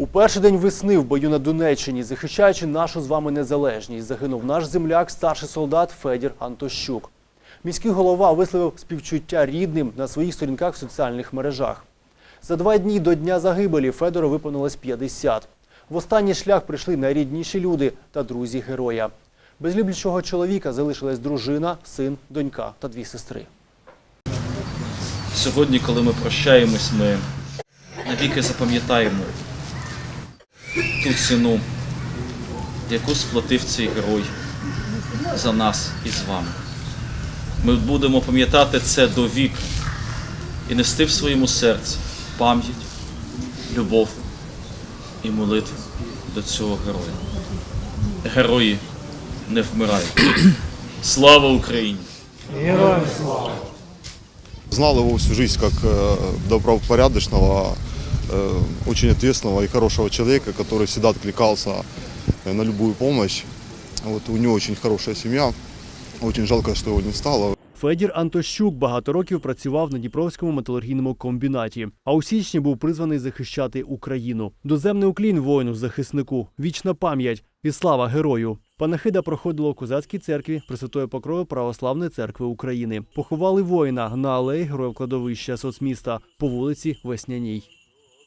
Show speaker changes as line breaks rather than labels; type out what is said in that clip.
У перший день весни в бою на Донеччині, захищаючи нашу з вами незалежність, загинув наш земляк, старший солдат Федір Антощук. Міський голова висловив співчуття рідним на своїх сторінках в соціальних мережах. За два дні до дня загибелі Федору виповнилось 50. В останній шлях прийшли найрідніші люди та друзі героя. Без люблячого чоловіка залишилась дружина, син, донька та дві сестри.
Сьогодні, коли ми прощаємось, ми навіки запам'ятаємо ту ціну, яку сплатив цей герой за нас і з вами. Ми будемо пам'ятати це до віку і нести в своєму серці пам'ять, любов і молитву до цього героя. Герої не вмирають. Слава Україні!
Знал его всю жизнь как э, добропорядочного, очень ответственного и хорошего человека, который всегда откликался э, на любую помощь. Вот у него очень хорошая семья. Очень жалко, что его не стало.
Федір Антощук багато років працював на Дніпровському металургійному комбінаті, а у січні був призваний захищати Україну. Доземний уклін воїну захиснику, вічна пам'ять і слава герою. Панахида проходила у козацькій церкві Пресвятої Покрови Православної церкви України. Поховали воїна на алеї Героїв кладовища соцміста по вулиці Весняній.